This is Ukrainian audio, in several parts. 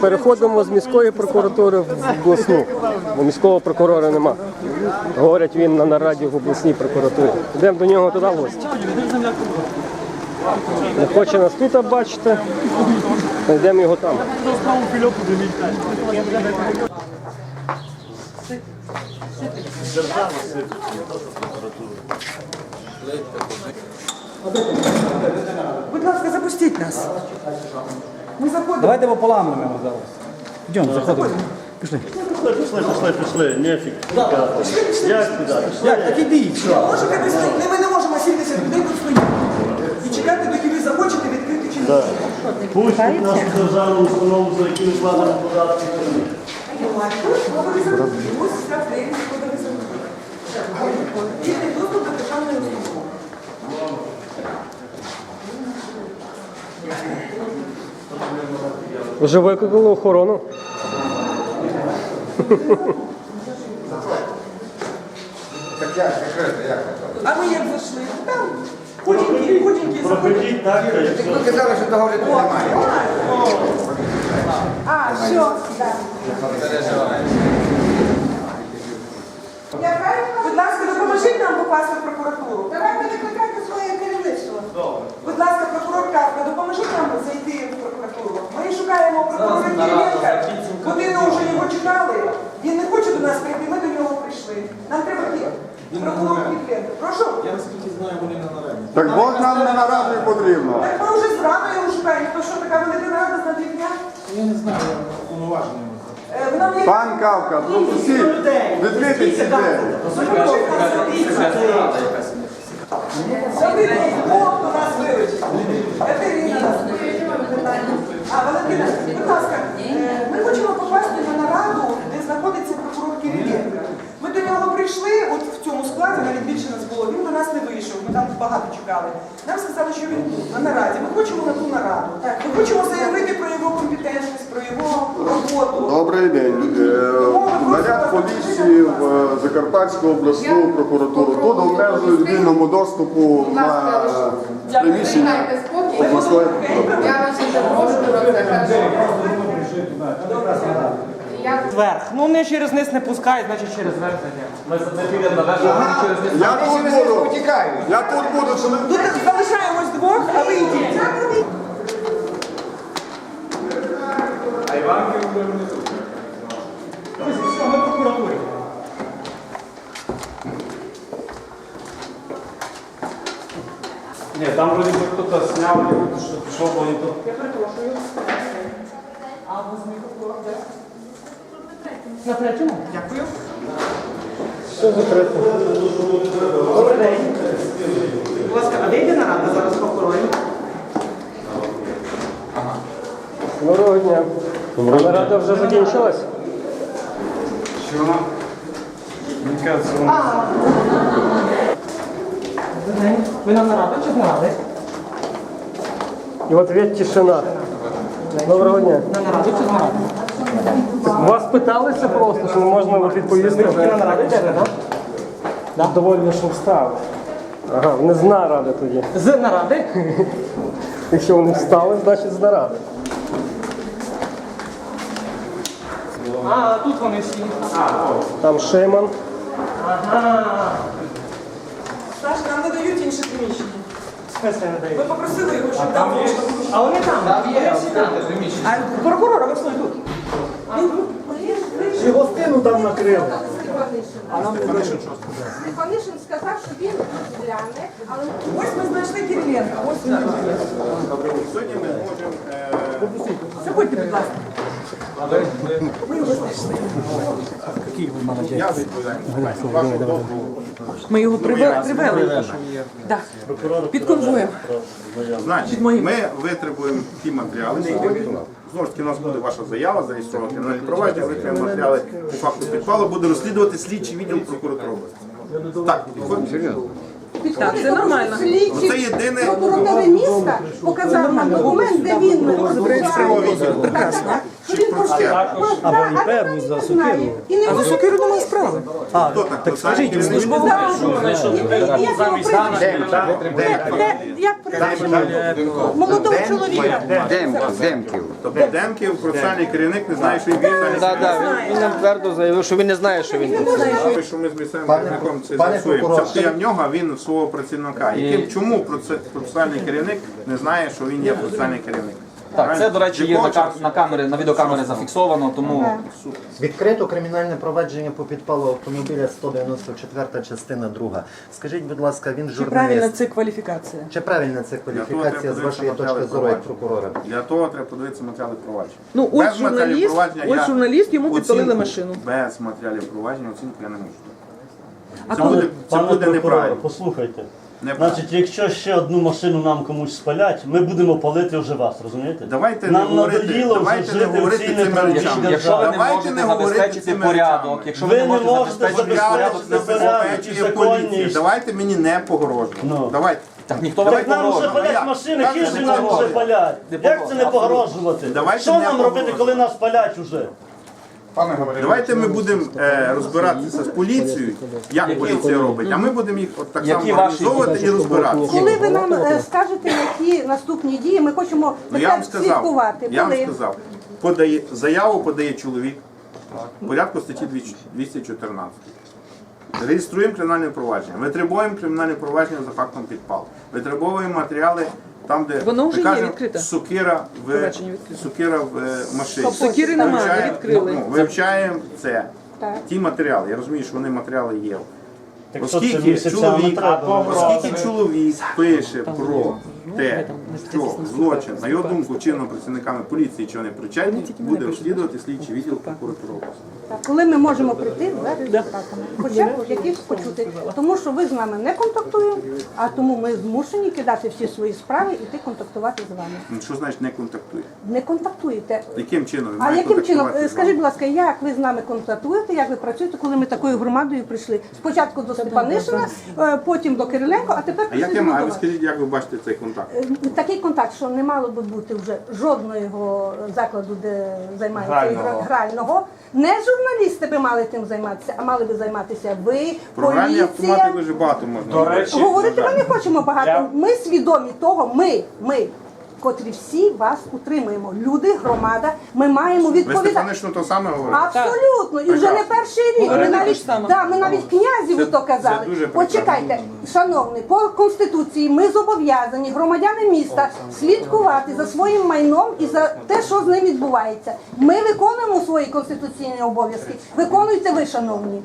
Переходимо з міської прокуратури в обласну, бо міського прокурора нема. Говорять, він на нараді в обласній прокуратурі. Йдемо до нього туди в гості. Не хоче нас тут бачити, знайдемо його там. Будь ласка, запустіть нас. Ми заходимо. Давайте пополам його зараз. Йдемо, заходимо. Пішли. Пішли, пішли, пішли, пішли, нефіг. Як туди? Пішли. Як? Так ідіть, що? Можете ви стоїти? Ми не можемо сідатися людей тут стоїти. І чекати, доки ви захочете відкрити чи не. Пустіть нашу державну установу, за яку ми платимо податки. Вільний доступ до державної установи. Вже викликали охорону. А ми як зайшли? Там худенькі, худенькі заходять. Проходіть так, все. Ви казали, що догляду немає. А, все, так. Будь ласка, допоможіть нам попасти в прокуратуру. Давайте викликайте своє керівництво. Будь ласка, прокурор Кавка, допоможіть нам зайти в. Ми шукаємо прокурора Кириленка. Годину вже його чекали. Він не хоче до нас прийти, ми до нього прийшли. Нам треба йти. Прокурор Кириленко. Прошу. Так от нам на нараду і потрібно. Так ми вже зрано його шукаємо. То що така велика рада на дві дня? Я не знаю, я уповноважений. Е, є... Пан Кавка, пропустіть, зайти. Сюди Бог до нас виручить. Катерина нас Валентина, будь ласка, е, ми хочемо попасти на нараду, де знаходиться прокурор Кириленко. Ми до нього прийшли, от в цьому складі, навіть більше нас було, він до нас не вийшов, ми там багато чекали. Нам сказали, що він тут, на нараді. Ми хочемо на ту нараду. Ми хочемо заявити про його компетентність, про його роботу. Добрий день. Е, Наряд поліції в е, Закарпатську обласну прокуратуру. Тут обмежують вільному доступу на приміщення Я вас дуже прошу про це. Вверх. Ну не через низ не пускають, значить через верх зайдемо. Ми підемо на верх, через низ. Я тут буду. Я тут буду. що ми. Тут залишаємось двох, а ви йдіть. Ні, там вроді би хтось сняв, що пішов, бо і тут. Я перепрошую. А ви з де? На третьому? Дякую. Все закрито. Добрий день. Будь ласка, а де йде нарада зараз з прокурором? Доброго дня. Нарада вже закінчилась. Добрий день. Ви на нараду чи з наради? І от тишина. Доброго дня. На нараду чи з? Вас питалися просто, що не можна відповісти. Ви на нараду йдете, так? Довольно, що встав. Ага, вони з наради тоді. З наради? Якщо вони встали, значить з наради. А, тут вони всі. Там Шейман. Саш, нам не дають інше приміщення. Смисли не Ми дають. попросили його, щоб там було. А вони там. Там є, там. А прокурор обласної тут. Він тут. Чи гостину там накрили? Стефанишин сказав, що він гляне, але Ось ми знайшли Кириленка, ось він. Сьогодні ми можемо. е, Заходьте, будь ласка. Ми його знайшли. Я відповідаю. Вашу добру. Ми його привели. привели. Да. Під конвоєм. Значить, ми витребуємо ті матеріали. Знову ж таки, у нас буде ваша заява зареєстрована на провадження, витребуємо матеріали по факту підпалу, буде розслідувати слідчий відділ прокуратури. Так, підходимо? Так, це нормально. Це єдине. прокуратури міста показав нам документ, де він Прекрасно. Просто Або і перву за сокиру. і не може Сокиру немає справи. А, Хто так? так скажіть, ви і як прізвище? Молодого чоловіка. Демків. Тобто Демків, процесуальний керівник, не знає, що він Так, так, він, нам твердо заявив, що він не знає, що він тут. Що ми з місцевим керівником це з'ясуємо. Тобто я в нього, він в свого працівника. Яким, чому проце- процесуальний керівник не знає, що він є процесуальний керівник? Так, це, до речі, є на, кам- на камери, на відеокамери зафіксовано, тому Відкрито кримінальне провадження по підпалу автомобіля 194 частина 2. Скажіть, будь ласка, він Чи правильна журналіст. це кваліфікація? Чи правильна це кваліфікація з вашої точки зору як прокурора? Для того треба подивитися матеріали провадження. Ну, ось Без матеріалів журналіст, провадження ось я журналіст, йому підпалили оцінку машину. Без матеріалів провадження оцінку я не можу. Це буде, це Пане буде прокурор, неправильно. послухайте. Неправильно. Значить, якщо ще одну машину нам комусь спалять, ми будемо палити вже вас, розумієте? Давайте не нам говорити, надоїло давайте вже не жити в говорити цій цими речами. якщо ви не Давайте можете не говорити забезпечити цими порядок, речами. якщо ви Ви не не можете забезпечити порядок, забезпечити законність. Давайте мені не погрожувати. Ну. Давайте. так ніхто вам не Так нам вже погрожує. палять як? машини, це ж нам вже погрожує? палять? Не Як це не погрожувати? Давайте Що не нам робити, коли нас палять уже? Давайте ми будемо е, розбиратися з поліцією, як поліція робить, а ми будемо їх от так само організовувати і розбиратися. Коли ви нам е, скажете, які наступні дії, ми хочемо Ну я вам сказав, слідкувати. я вам Коли? сказав, подає, заяву подає чоловік в порядку статті 214. Реєструємо кримінальне провадження, витребуємо кримінальне провадження за фактом підпалу. Витребовуємо матеріали там, де Воно вже ми є відкрите. сокира в, відкрите. сокира в е, машині. Тобто сокири немає, Вивчаємо- відкрили. Ну, вивчаємо це. Так. Ті матеріали, я розумію, що вони матеріали є. Так що це Оскільки чоловік, треба. оскільки чоловік пише про те, що злочин, на його думку, чинно працівниками поліції, чи вони причетні, буде розслідувати слідчий відділ прокуратури області. Коли ми можемо прийти за результатами, хоча б якісь почути, тому що ви з нами не контактуєте, а тому ми змушені кидати всі свої справи і йти контактувати з вами. Ну, Що значить не контактує? Не контактуєте. Яким чином? А яким чином? Е, Скажіть, будь ласка, як ви з нами контактуєте, як ви працюєте, коли ми такою громадою прийшли? Спочатку до Степанишина, е, потім до Кириленко, а тепер А як прийшли я до маю? Ви скажіть, як ви бачите цей контакт? Е, Такий контакт, що не мало би бути вже жодного закладу, де займається Грального. гра- грального. Не журналісти би мали тим займатися, а мали би займатися ви, Програмні автомати поліція. дуже багато можна. До говорити. речі, Говорити ми не хочемо багато. Ми свідомі того, ми, ми, котрі всі вас утримуємо. Люди, громада, ми маємо ви відповідати. То саме говорите? Абсолютно, і вже не перший рік. Ми те навіть, ж саме. да, ми навіть князіву Це- то казали. це дуже прекрасно. Почекайте, шановний, по конституції ми зобов'язані громадяни міста слідкувати за своїм майном і за те, що з ним відбувається. Ми виконуємо свої конституційні обов'язки. Виконуйте ви, шановні.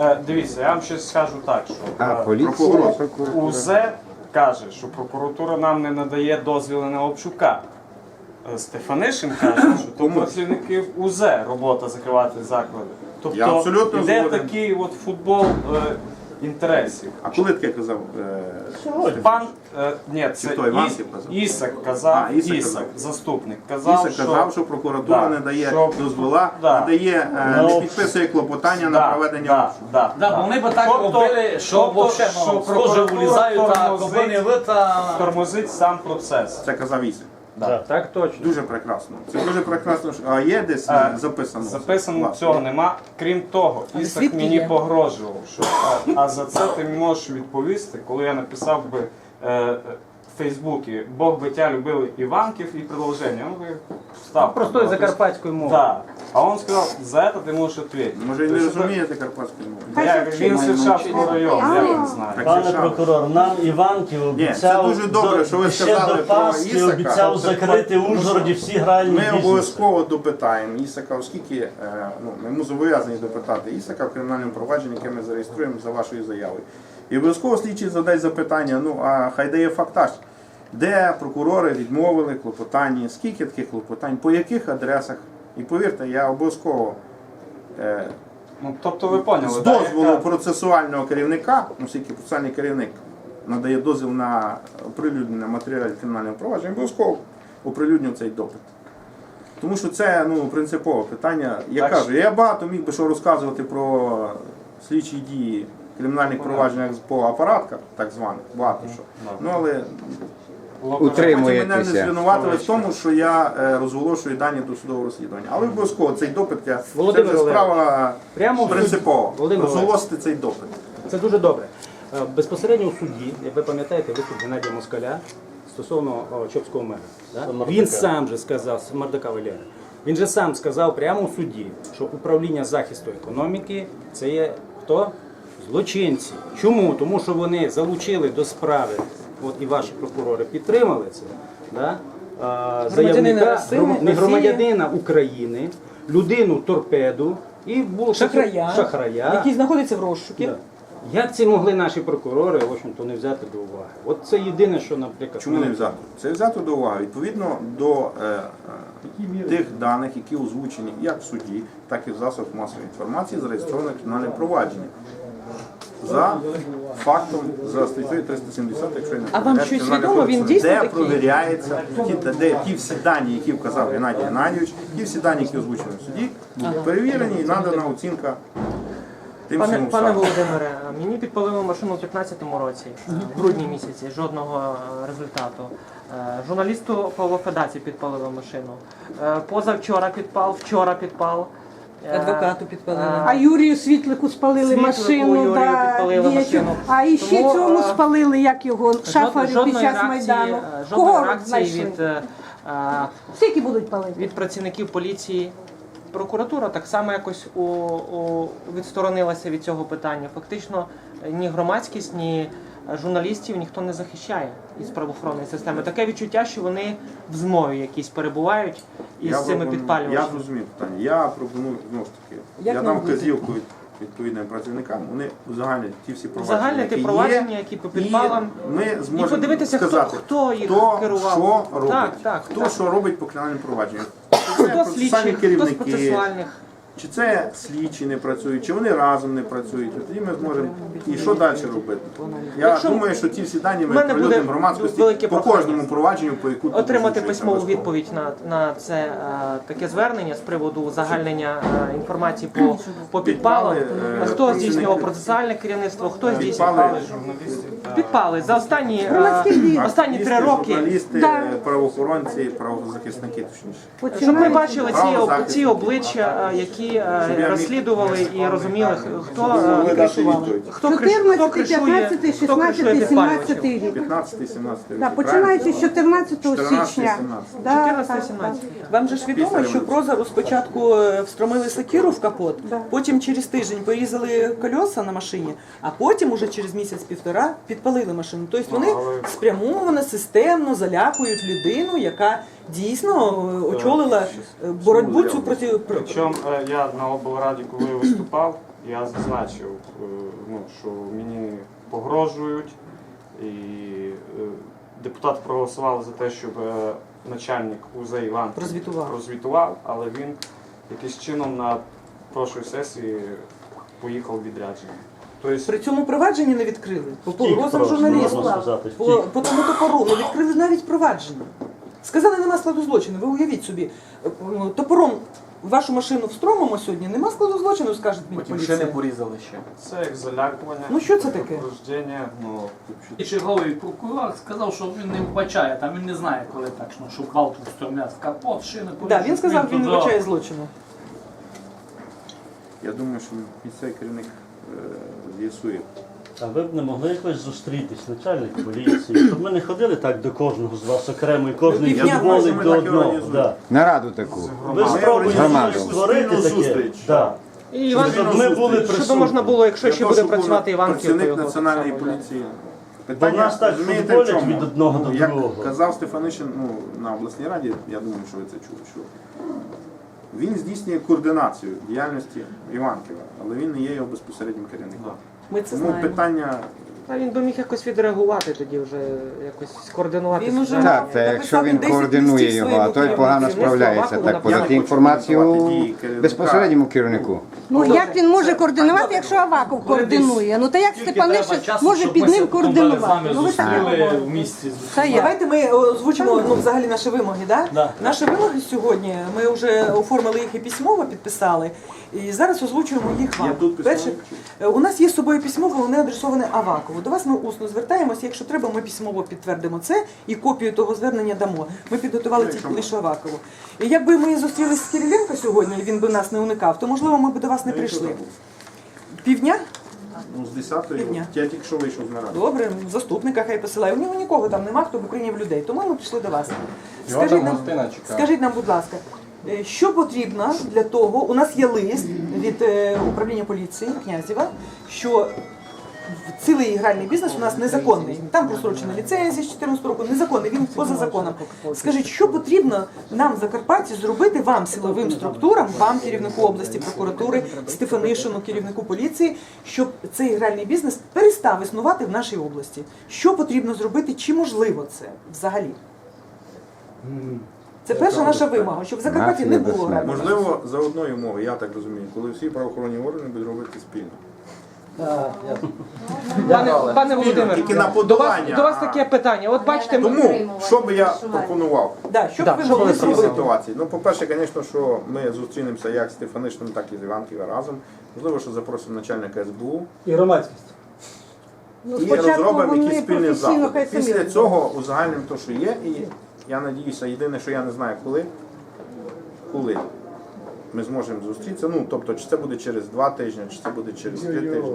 Е, Дивіться, я вам щось скажу так, що е, Прокурор. УЗ каже, що прокуратура нам не надає дозвіли на обшука. Е, Стефанишин каже, що то працівників УЗ робота закривати заклади. Тобто Я абсолютно іде згоден. такий от футбол е, інтересів. А коли таке казав? е, Пан е, ні, це хто, Іван казав? Ісак казав, А, Ісак Ісак, казав. заступник, казав, Ісак казав, що прокуратура Да, не дає що- дозвола, Да. не дає, е, Ну, не підписує клопотання на проведення да, обшуку. да, Да, бо вони би так робили, що вообще, ну, схоже прокуратура влізають, а тормозить- ви та... тормозить сам процес. Це казав Ісак. Так точно. Дуже прекрасно. Це дуже прекрасно. що- А є десь Е, е, записано? Записано Власне. цього нема. Крім того, Ісак звідки мені є? погрожував, що а, а за це ти можеш відповісти, коли я написав би е, е, в Фейсбуці Бог би тя любили Іванків і продовження. Ну, встав. Простою закарпатською мовою. Так. А він сказав, за це ти можеш відповідати. Може, і не Тобто, розумієте карпатської мови? Хай Як завчить. він Сержавського району, я не знаю. Пане прокурор, нам Іванків обіцяв дуже добре, до- що ви ще сказали до про Пасхи Ісака. обіцяв закрити в Ужгороді всі гральні Ми бізнеси. обов'язково допитаємо Ісака, оскільки е, ну, ми йому зобов'язані допитати Ісака в кримінальному провадженні, яке ми зареєструємо за вашою заявою. І обов'язково слідчий задасть запитання, ну а хай дає фактаж, де прокурори відмовили клопотанні, скільки таких клопотань, по яких адресах. І повірте, я обов'язково е, Ну, тобто ви поняли, з да, дозволу яка- процесуального керівника, ну, оскільки процесуальний керівник надає дозвіл на оприлюднення матеріалів кримінального провадження, обов'язково оприлюднює цей допит. Тому що це ну, принципове питання. Я Так кажу, я багато міг би що розказувати про слідчі дії кримінальних проваджень по апаратках, так званих, багато що. Ну але Потім мене не звинуватили в тому, що я е, розголошую дані до судового розслідування. Але обов'язково цей допит я це вже справа Прямо принципова. Володимир Розголосити цей допит. Це дуже добре. Е, Безпосередньо у суді, як ви пам'ятаєте, виступ Геннадія Москаля стосовно Чопського мера. Да? Він сам же сказав, Мардака Валера, він же сам сказав прямо у суді, що управління захисту економіки це є хто? Злочинці. Чому? Тому що вони залучили до справи, от і ваші прокурори підтримали це. Да? а, Заявника, Росії, гром- не Росії. громадянина України, людину торпеду і було Шахрая, шахрая який знаходиться в розшуку. Да. Як це могли наші прокурори, в общем-то, не взяти до уваги? От це єдине, що, наприклад, Чому не мене- взято? Це взято до уваги. Відповідно до е, е, тих даних, які озвучені як в суді, так і в засобах масової інформації, зареєстроване кримінальне провадження. За фактом, за статтею 370, якщо я не А вам помиляюсь, щось Кримінального відомо? Він кодексу, дійсно де такий? провіряється ті, де, де ті всі дані, які вказав Геннадій Геннадійович, ті всі дані, які озвучені в суді, перевірені і надана оцінка тим Пане, всім пане. Володимире, мені підпалили машину у 15-му році, в грудні місяці, жодного е, результату. Е, Журналісту Павло Федаці підпалили машину. Е, Позавчора підпал, вчора підпал. Е, Адвокату підпалили. е, А Юрію Світлику спалили Світлику машину, Юрію да, підпалили машину. а і ще Тому, цьому е, спалили, як його, шафарю під час реакції, Майдану. е, Кого знайшли? від, е, е, Скільки будуть палити? від працівників поліції. Прокуратура так само якось у, у, відсторонилася від цього питання. Фактично е, ні громадськість, ні е, журналістів ніхто не захищає із правоохоронної системи. Таке відчуття, що вони в змові якісь перебувають із Я цими підпалювачами. Я зрозумів питання. Я пропоную знову ж таки. Як я дам бути? вказівку від- відповідним працівникам. Вони узагальнять ті всі провадження, Узагальнити які провадження, які по підпалам. І ми І зможемо подивитися, хто, сказати, хто їх хто керував. що робить, Так, так, хто так. що робить по кримінальним провадженням. Чи Хто процесуальні слідчих, хто з керівники, процесуальних. Чи це слідчі не працюють, чи вони разом не працюють. От Тоді ми зможемо і що далі робити. Я Якщо- думаю, що ці всі дані ми прилюдимо громадськості велике по кожному провадженню, по яку Отримати письмову відповідь на, на це е, таке звернення з приводу узагальнення е, інформації по, по підпалам. Підпали, е, Хто здійснював процесуальне керівництво, хто Підпали здійснював підпали за останні, е, останні три роки. Журналісти, правоохоронці, правозахисники, точніше. Щоб ми бачили ці, об- ці обличчя, е, які розслідували і розуміли, хто, е, відповідь. хто, криш- хто 14, кришує, 15, 16, 17 рік. 15-17 Да, починаючи з 14 14, січня. 17. 14-17. Вам же ж відомо, що. Прозору спочатку е, встромили сакіру в капот, потім через тиждень порізали колеса на машині, а потім уже через місяць-півтора підпалили машину. Тобто вони спрямовано, системно залякують людину, яка дійсно е, очолила е, боротьбу цю проти про- Причому е, я на облраді, коли виступав, я зазначив, е, ну, що мені погрожують, і е, депутати проголосували за те, щоб е, начальник УЗ Іван Прозвітував. прозвітував, але він якимось чином на прошлій сесії поїхав відрядження. Тобто, При цьому провадження не відкрили. По погрозам журналістів. сказати, По, по тому топору не відкрили навіть провадження. Сказали, нема складу злочину. Ви уявіть собі, е, топором вашу машину встромимо сьогодні, нема складу злочину, скаже мені поліція. порізали ще. це як залякування. Ну, що це таке? Рождення, ну, І черговий прокурор сказав, що він не вбачає, там він не знає, коли точно, що гвалту встромляв в капот, шини Да, він сказав, він не вбачає злочину. Я думаю, що місцевий керівник е, з'ясує. А ви б не могли якось зустрітись, начальник поліції, щоб ми не ходили так до кожного з вас окремо і кожен Ну, я думаю, ми до так і одного. організуємо. Да. Нараду таку. Ви спробуйте Громаду. щось створити Спільну таке. зустріч. Да. І Іван, Щоб ми були щоб присутні. можна було, якщо ще буде працювати був Іван Кіл, то працівник національної поліції. Бо нас так розумієте, в футболять чому? від одного до Як другого. казав Стефанишин ну, на обласній раді, я думаю, що ви це чули, що він здійснює координацію діяльності Іванківа, але він не є його безпосереднім керівником. Ми це Тому знаємо. питання Та він би міг якось відреагувати тоді вже, якось скоординувати. Він уже- Так, це якщо він координує його, а той погано справляється, так подати інформацію безпосередньому керівнику. Ну як він може координувати, якщо Аваков координує? Ну та як Степанишин може під ним координувати? Ну ви так в місті. Давайте ми е, озвучимо ну, взагалі наші вимоги. Да? Да. Наші вимоги сьогодні, ми вже оформили їх і письмово підписали, і зараз озвучуємо їх вам. Перше, е, у нас є з собою письмово, вони адресовані Авакову. Письмово. До вас ми усно звертаємося. Якщо треба, ми письмово підтвердимо це і копію того звернення дамо. Ми підготували тільки лише Авакову. І якби ми зустрілися з Кириленко сьогодні, і він би нас не уникав, то можливо ми б до вас не прийшли. Півдня? Ну, з 10-ї, Півдня. я тільки що вийшов з наради. Добре, заступника хай посилає. У нього нікого там нема, хто б прийняв людей. Тому ми прийшли до вас. Скажіть нам, скажіть нам, будь ласка, е, що потрібно для того? У нас є лист від е, управління поліції Князєва, що цілий гральний бізнес у нас незаконний. Там просрочена ліцензія з 2014 року, незаконний, він поза законом. Скажіть, що потрібно нам, Закарпатті, зробити вам, силовим структурам, вам, керівнику області, прокуратури, Стефанишину, керівнику поліції, щоб цей гральний бізнес перестав існувати в нашій області? Що потрібно зробити? Чи можливо це взагалі? Це перша наша вимога, щоб в Закарпатті не було грального. Можливо, за одною мовою, я так розумію, коли всі правоохоронні органи будуть робити спільно. Пане, пане Володимире, Тільки на до вас, подолання. до вас таке питання. От бачите, ми- Тому, що би я пропонував Да, що б Да, ви що могли цій зробити? ситуації? Ну, по-перше, звісно, що ми зустрінемося як з Стефанишним, так і з Іванківим разом. Можливо, що запросимо начальника СБУ Ну, і спочатку розробимо якісь спільні заходи. Після цього узагальнимо те, що є, і я надіюся, єдине, що я не знаю, коли, коли ми зможемо зустрітися. Ну, тобто, чи це буде через два тижні, чи це буде через три тижні.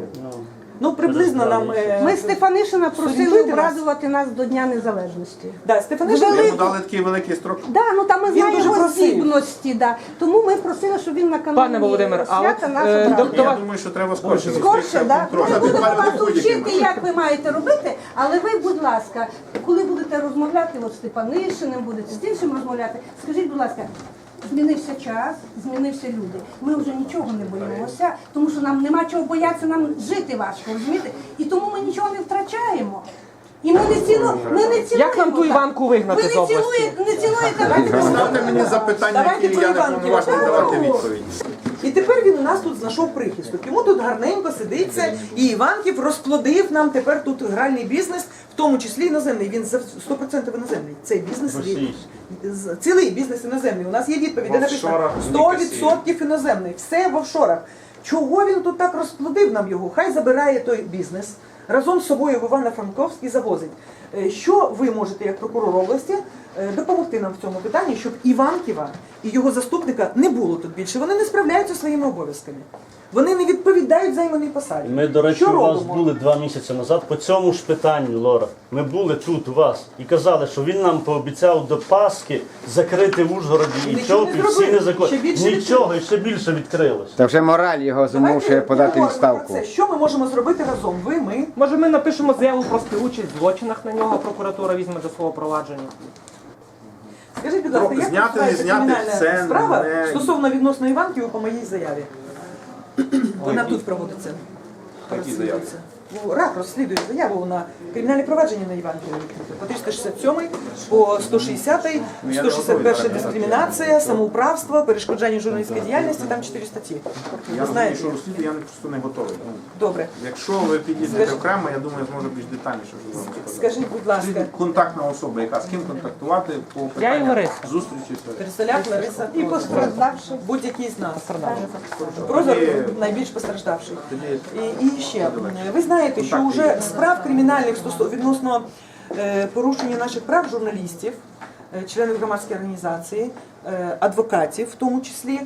Ну, приблизно нам... е, Ми Стефанишина просили Зорієнтуйте нас. обрадувати нас до Дня Незалежності. Да, Стефанишин Ми йому дали такий великий строк. Да, ну там ми знаємо дуже його просив. здібності, да. тому ми просили, щоб він на каналі Пане Володимир, а свята от, нас е, обрадував. до Я думаю, що треба скорше Скорше, да? Ми будемо вас вчити, як ви маєте робити, але ви, будь ласка, коли будете розмовляти от з Степанишиним, будете з іншим розмовляти, скажіть, будь ласка, змінився час, змінився люди. Ми вже нічого не боїмося, тому що нам нема чого боятися, нам жити важко, розумієте? І тому ми нічого не втрачаємо. І ми не цілу, ми не цілуємо. Як нам ту. Іванку вигнати Ви з не області? цілуєте, не цілуєте. Ставте мені запитання, Давайте які я не повноважений давати відповідь. І тепер нас тут знайшов прихисток. Йому тут гарненько сидиться, і Іванків розплодив нам тепер тут гральний бізнес, в тому числі іноземний. Він за 100% іноземний. Цей бізнес з- цілий бізнес іноземний. У нас є відповідь, де написано офшорах 100% іноземний. Все в офшорах. Чого він тут так розплодив нам його? Хай забирає той бізнес. Разом з собою в Івано-Франковськ і завозить. Е, Що ви можете, як прокурор області, допомогти нам в цьому питанні, щоб Іванківа і його заступника не було тут більше? Вони не справляються своїми обов'язками. Вони не відповідають займаній посаді. Ми, до речі, Що у вас робимо? були два місяці назад по цьому ж питанню, Лора. Ми були тут у вас і казали, що він нам пообіцяв до Пасхи закрити в Ужгороді і Нічого не чоп, і всі зробили. незаконні. Більше Нічого, і ще більше відкрилось. Та вже мораль його Давайте змушує подати поговоримо відставку. це. Що ми можемо зробити разом? Ви, ми. Може, ми напишемо заяву про співучасть в злочинах на нього, прокуратура візьме до свого провадження. Скажіть, будь ласка, як зняти, не зняти, кримінальна це справа не- стосовно відносно Іванків по моїй заяві? Вона тут проводиться. Які заяви? Ну, РАК розслідує заяву на кримінальне провадження на Іванківа. По 367, по 160, Ну, 161 не дискримінація, самоуправство, перешкоджання журналістської діяльності, там 4 статті. Я Ви знаєте? що розслідую, я не- просто не готовий. Ну, Добре. Якщо ви підійдете Скажіть- окремо, я думаю, я зможу більш детальніше вам. Скажіть, будь ласка, Скажіть, Контактна особа, яка з ким контактувати по Я Лариса. зустрічі. Переселяк Лариса І постраждавши. Будь-який з нас. Прозор найбільш постраждавший. тоді І, і ще ви знаєте, що вже справ кримінальних відносно е, порушення наших прав журналістів, е, членів громадської організації, е, адвокатів, в тому числі.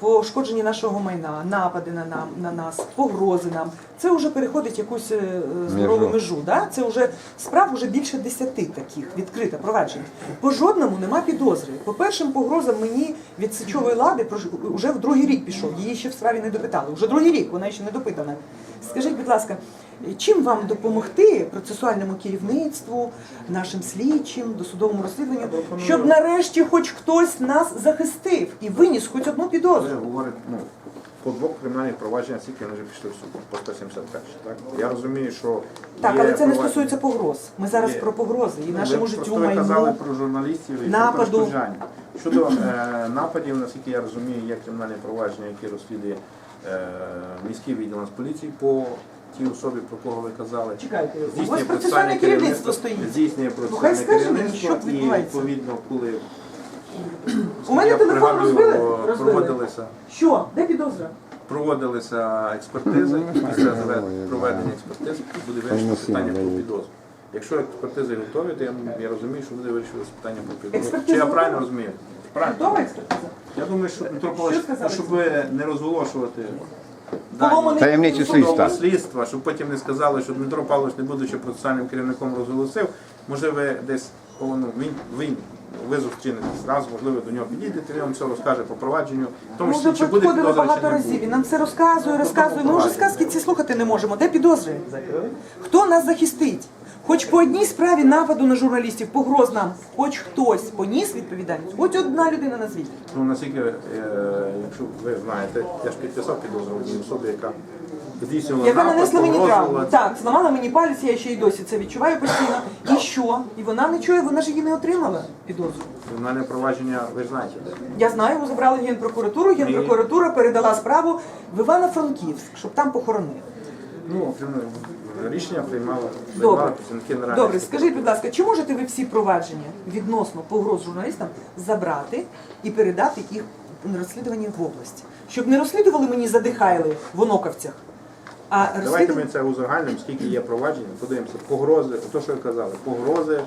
Пошкодження нашого майна, напади на нам на нас, погрози нам. Це вже переходить якусь е, здорову Межу. Да? Це вже справ вже більше десяти таких відкрито проваджень. По жодному нема підозри. По першим погрозам мені від сечової лади вже в другий рік пішов. Її ще в справі не допитали. Вже другий рік, вона ще не допитана. Скажіть, будь ласка, чим вам допомогти процесуальному керівництву, нашим слідчим, досудовому розслідуванню, щоб нарешті хоч хтось нас захистив і виніс хоч одну підозру? По двох кримінальних провадженнях, скільки вони вже пішли в суд, по 171, так? Я розумію, що Так, є але це не стосується погроз. Ми зараз Є. про погрози і нашому ви життю просто ви казали майну. про журналістів і нападу. про перешкоджання. Щодо е, нападів, наскільки я розумію, є кримінальне провадження, яке розслідує е, міський відділ Нацполіції по тій особі, про кого ви казали. Чекайте, у вас процесуальне керівництво стоїть. Здійснює Ну, хай процесуальне скаже мені, керівництво що і відбувається. відповідно, коли У мене я телефон пригадую, розбили? Розбили. проводилися. Що? Де підозра? проводилися експертизи, після заве- проведення експертиз буде вирішено питання про підозру. Якщо експертизи готові, то я, я розумію, що буде вирішувати питання про підозру. Чи я готова? правильно розумію? Правильно. Готова експертиза? Я думаю, що Дмитро Павлович, Що сказали? щоб не розголошувати Поломаний- Таємницю судового слідства. слідства, щоб потім не сказали, що Дмитро Павлович, не будучи процесуальним керівником, розголосив. Може, ви десь о, ну, він, він ви зустрінетесь зразу, можливо, до нього підійдете, він вам все розкаже по провадженню. В тому Ми числі, вже чи буде підходили підозра, чи багато не разів. буде. Він нам це розказує, розказує. Ми вже сказки ці слухати не можемо. Де підозри? Хто нас захистить? Хоч по одній справі нападу на журналістів, погроз нам, хоч хтось поніс відповідальність, хоч одна людина назвіть. Ну, наскільки, е, якщо ви знаєте, я ж підписав підозру одній особі, яка здійснювала Яка напад, нанесла мені травму. погрожувала. Так, зламала мені палець, я ще й досі це відчуваю постійно. І що? І вона не чує, вона ж її не отримала підозру. Кримінальне провадження, ви ж знаєте, де. Я знаю, його забрали в генпрокуратуру, генпрокуратура передала справу в Івано-Франківськ, щоб там похоронили. Ну, рішення приймали, Добре. працівники Добре, скажіть, будь ласка, чи можете ви всі провадження відносно погроз журналістам забрати і передати їх на розслідування в області? Щоб не розслідували мені задихайли в оноковцях, а Давайте ми розслідували... це узагальнимо, скільки є проваджень, подивимося, погрози, то, що ви казали, погрози.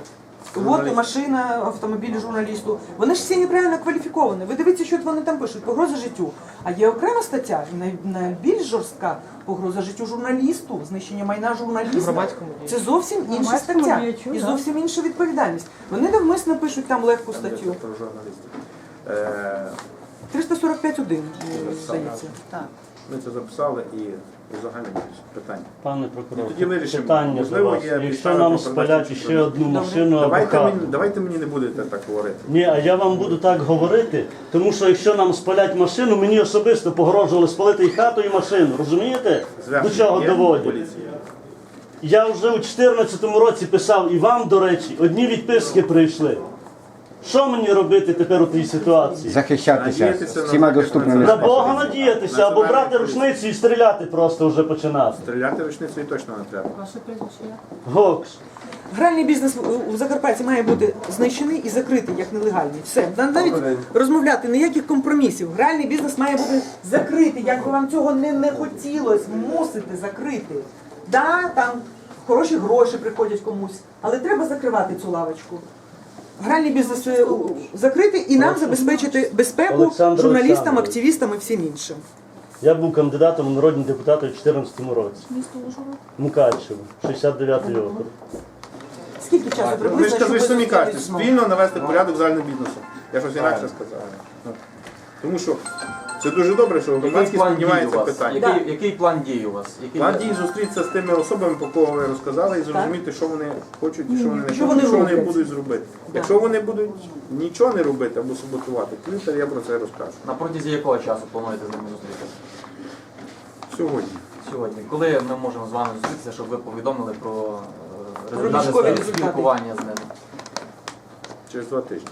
От машина, автомобіль журналісту. Вони ж всі неправильно кваліфіковані. Ви дивіться, що вони там пишуть. Погроза життю. А є окрема стаття, най- найбільш жорстка погроза життю журналісту, знищення майна журналіста. Громадському Це зовсім інша Громадському стаття діячу, і да. зовсім інша відповідальність. Вони навмисно пишуть там легку статтю. Про журналістів. Е, 345.1, здається. Ми це записали і узагальнимо питання. Пане прокурор, І тоді вирішимо. питання до Можливо, вас. є Якщо підстави нам про спалять ще одну машину або Давайте хату. мені, давайте мені не будете так говорити. Ні, а я вам буду так говорити, тому що якщо нам спалять машину, мені особисто погрожували спалити і хату, і машину. Розумієте? До Звернення чого є доводять? поліції? Я вже у 2014 році писав і вам, до речі, одні відписки прийшли. Що мені робити тепер у тій ситуації? Захищатися Надіятися всіма доступними На Бога надіятися або брати рушниці і стріляти просто вже починати. Стріляти рушницею точно не треба. Гокс. Гральний бізнес у- у Закарпатті має бути знищений і закритий як нелегальний. Все, На- навіть розмовляти ніяких компромісів. Гральний бізнес має бути закритий. Як би вам цього не, не хотілося, мусите закрити. Да, там хороші гроші приходять комусь, але треба закривати цю лавочку. Гральний бізнес е, у- закрити і нам забезпечити безпеку Олександр журналістам, Олександрович. активістам і всім іншим. Я був кандидатом у народні депутати у 2014 році. Мукачево, 69-й округ. Скільки часу Ви приблизно? ж щоб ви ж самі кажете, спільно навести порядок загальним бізнесом. Я щось інакше сказав. Ну, Тому що це дуже добре, що громадськість піднімається питання. Який, який план дій у вас? Який План дій зустрітися з тими особами, по кого ви розказали, і зрозуміти, що вони хочуть і що вони не Що хочуть, вони що вони роблять. будуть зробити. Якщо вони будуть нічого не робити або саботувати, то я про це розкажу. На протязі якого часу плануєте з ними зустрітися? Сьогодні. Сьогодні. Коли ми можемо з вами зустрітися, щоб ви повідомили про е, результати військові результати. спілкування з ними? Через два тижні.